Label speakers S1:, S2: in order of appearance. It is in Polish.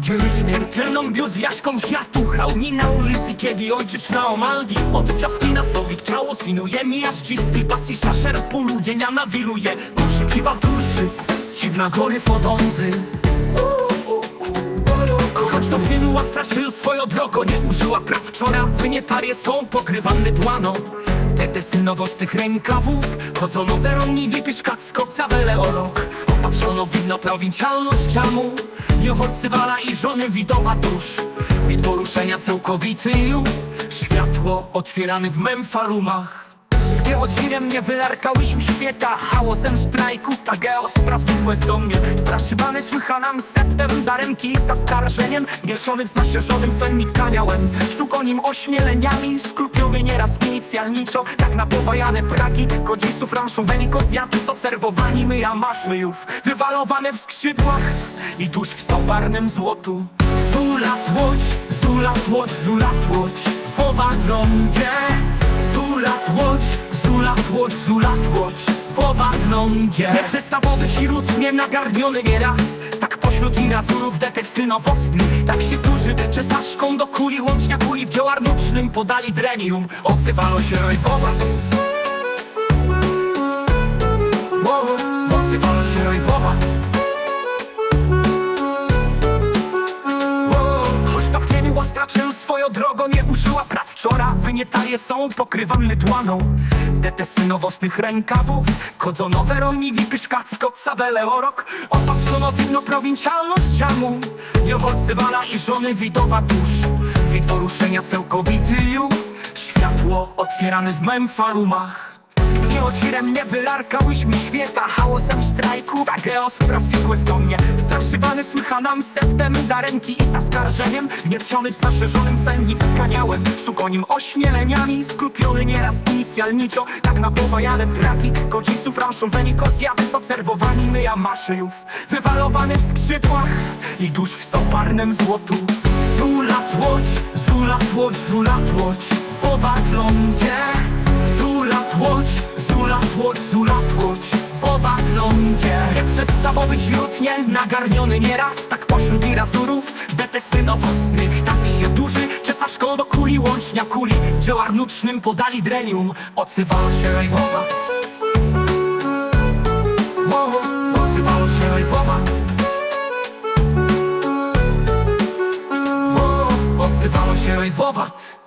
S1: Dzieli śmiertelną biozwiażką kwiatu Hałni na ulicy, kiedy ojczyć na omaldi Od ciaski na słowik ciało sinuje Miażdżisty pasji szaszer pulu dzienia nawiruje. Poszukiwa duszy, dziwna gory fodązy Choć to wchynęła straszył swoją drogą Nie użyła praw wczora Wynietarie są pokrywane dłaną. Te synowostych rękawów Chodzono Weroni Wypyszkacko Cawele o rok Opatrzono wino prowincjalnościamu Nie wala i żony widowa dusz. Wid poruszenia całkowity już Światło otwierane w memfalumach
S2: Gdy odzirem nie wylarkałyśmy świata Hałosem strajku, ta geos prastugłe do mnie. Straszywany słycha nam septem daremki i zaskarżeniem Mieszonym z naszerzonym fennikaniałem Szukonim ośmieleniami Skrupiony nieraz inicjalniczo Tak napowajane braki Godzisów ranszowani kozjaty Socerwowani my jamaszlyjów Wywalowane w skrzydłach I dusz w sobarnym złotu.
S1: Zulat łódź, zulat łódź, Zulat łódź, zulat łódź, zulat łódź W owadlądzie
S2: Nieprzestawowy chirurg nie nagarniony nieraz. Tak pośród irazurów detek synowostnych Tak się duży czesaszką do kuli Łącznia kuli w działarnucznym podali drenium. Odzywano się rojwowa wczora Wynietaje są pokrywane dłaną Dete synowostnych rękawów Kodzono Weroni Wipyszkacko Cawele orok. Opatrzono wino prowincjalnościamu Nie odzywana i żony widowa dusz Wid poruszenia całkowity już. Światło otwierane w memfalumach nie ocirem nie wylarkałyśmy świata Hałosem strajku, tak geos rozwikłe do mnie. Straszywany słycha nam septem Daremki i zaskarżeniem. Niewsiony z naszerzonym fennik kaniałem. Szukonim ośmieleniami Skrupiony nieraz inicjalniczo. Tak napowajane braki Godzisów ranszowani kozjady Socerwowani my jamaszyjów Wywalowane w skrzydłach I dusz w soparnym złotu.
S1: Zulat łódź, zulat łódź, zulat łódź W owadlądzie Zulat łódź, zulat łódź, tłoć, zulotłoć w owatlądzie
S2: Nie przestawowy źród, nie nagarniony nieraz Tak pośród i razurów, betesy nowostnych Tak się duży, czesarz do kuli łącznia kuli. W dziełar nucznym podali drenium, odsywało się rejwowa wow, Odsywało się rejwowa wow, Odzywało się rejwowat